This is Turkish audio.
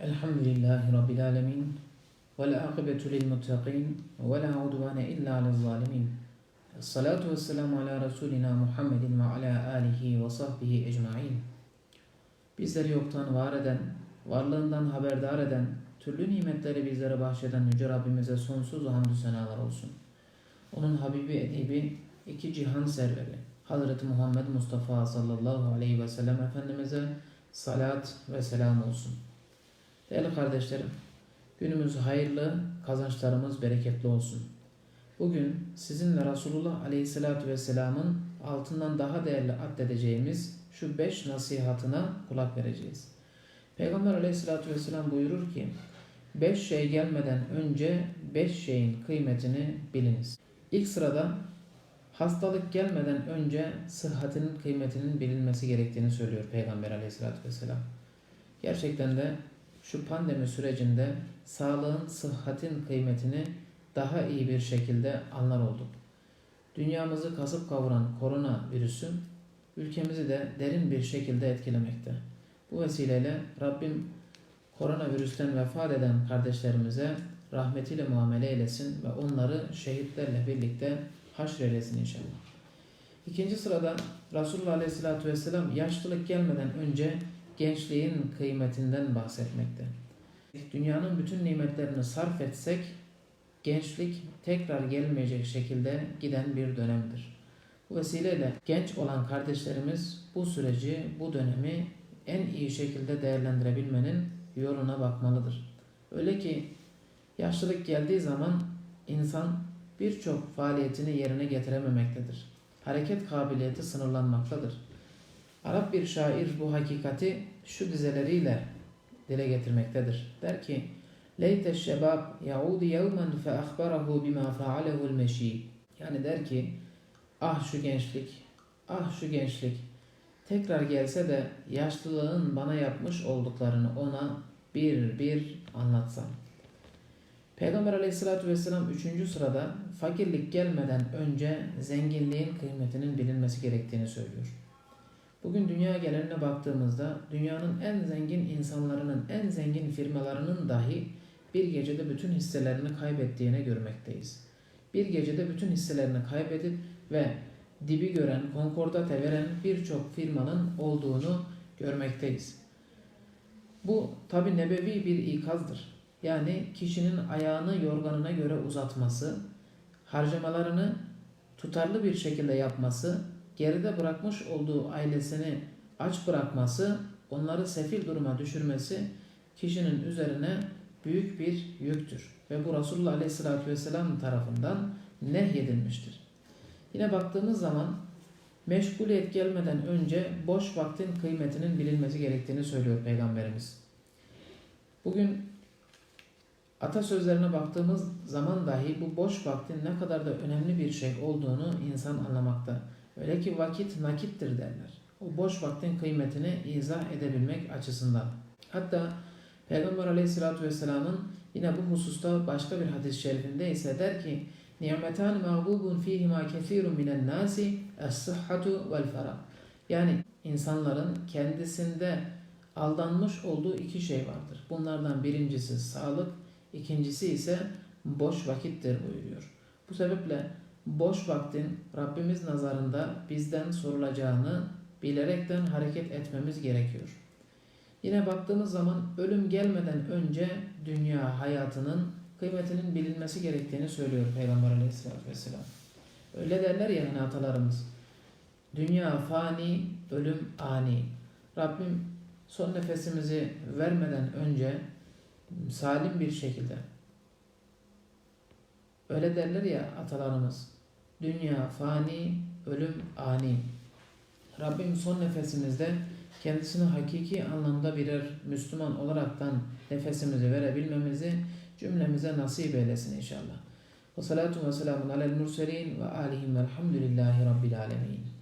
Elhamdülillahi Rabbil alemin. Vel akibetu lil muttaqin. Ve la udvane illa alel zalimin. Salatu ve selamu ala Resulina Muhammedin ve ala alihi ve sahbihi ecmain. Bizleri yoktan var eden, varlığından haberdar eden, türlü nimetleri bizlere bahşeden Yüce Rabbimize sonsuz hamdü senalar olsun. Onun Habibi Edibi, iki cihan serveri, Hazreti Muhammed Mustafa sallallahu aleyhi ve sellem Efendimiz'e salat ve selam olsun.'' Değerli kardeşlerim, günümüz hayırlı, kazançlarımız bereketli olsun. Bugün sizinle Resulullah Aleyhisselatü Vesselam'ın altından daha değerli addedeceğimiz şu beş nasihatına kulak vereceğiz. Peygamber Aleyhisselatü Vesselam buyurur ki, beş şey gelmeden önce beş şeyin kıymetini biliniz. İlk sırada hastalık gelmeden önce sıhhatinin kıymetinin bilinmesi gerektiğini söylüyor Peygamber Aleyhisselatü Vesselam. Gerçekten de şu pandemi sürecinde sağlığın, sıhhatin kıymetini daha iyi bir şekilde anlar olduk. Dünyamızı kasıp kavuran korona virüsü ülkemizi de derin bir şekilde etkilemekte. Bu vesileyle Rabbim koronavirüsten vefat eden kardeşlerimize rahmetiyle muamele eylesin ve onları şehitlerle birlikte haşreylesin inşallah. İkinci sırada Resulullah Aleyhisselatü Vesselam yaşlılık gelmeden önce gençliğin kıymetinden bahsetmekte. Dünyanın bütün nimetlerini sarf etsek gençlik tekrar gelmeyecek şekilde giden bir dönemdir. Bu vesileyle genç olan kardeşlerimiz bu süreci, bu dönemi en iyi şekilde değerlendirebilmenin yoluna bakmalıdır. Öyle ki yaşlılık geldiği zaman insan birçok faaliyetini yerine getirememektedir. Hareket kabiliyeti sınırlanmaktadır. Arap bir şair bu hakikati şu dizeleriyle dile getirmektedir. Der ki: "Leyte şebab yaudu yevmen fe ahbarahu bima faalehu'l meşi." Yani der ki: "Ah şu gençlik, ah şu gençlik tekrar gelse de yaşlılığın bana yapmış olduklarını ona bir bir anlatsam." Peygamber aleyhissalatü vesselam üçüncü sırada fakirlik gelmeden önce zenginliğin kıymetinin bilinmesi gerektiğini söylüyor. Bugün dünya geneline baktığımızda dünyanın en zengin insanlarının, en zengin firmalarının dahi bir gecede bütün hisselerini kaybettiğini görmekteyiz. Bir gecede bütün hisselerini kaybedip ve dibi gören, konkordate veren birçok firmanın olduğunu görmekteyiz. Bu tabi nebevi bir ikazdır. Yani kişinin ayağını yorganına göre uzatması, harcamalarını tutarlı bir şekilde yapması geride bırakmış olduğu ailesini aç bırakması, onları sefil duruma düşürmesi kişinin üzerine büyük bir yüktür. Ve bu Resulullah Aleyhisselatü Vesselam tarafından nehyedilmiştir. Yine baktığımız zaman meşguliyet gelmeden önce boş vaktin kıymetinin bilinmesi gerektiğini söylüyor Peygamberimiz. Bugün atasözlerine baktığımız zaman dahi bu boş vaktin ne kadar da önemli bir şey olduğunu insan anlamakta. Öyle ki vakit nakittir derler. O boş vaktin kıymetini izah edebilmek açısından. Hatta Peygamber Aleyhisselatü Vesselam'ın yine bu hususta başka bir hadis-i şerifinde ise der ki Ni'metan mağbubun fihima kethirun minen nasi es-sıhhatu vel ferah. Yani insanların kendisinde aldanmış olduğu iki şey vardır. Bunlardan birincisi sağlık, ikincisi ise boş vakittir buyuruyor. Bu sebeple boş vaktin Rabbimiz nazarında bizden sorulacağını bilerekten hareket etmemiz gerekiyor. Yine baktığımız zaman ölüm gelmeden önce dünya hayatının kıymetinin bilinmesi gerektiğini söylüyor Peygamber Aleyhisselatü Vesselam. Öyle derler ya hani atalarımız. Dünya fani, ölüm ani. Rabbim son nefesimizi vermeden önce salim bir şekilde öyle derler ya atalarımız Dünya fani, ölüm ani. Rabbim son nefesimizde kendisine hakiki anlamda birer Müslüman olaraktan nefesimizi verebilmemizi cümlemize nasip eylesin inşallah. Ve salatu ve selamun alel murselin ve alihim velhamdülillahi rabbil alemin.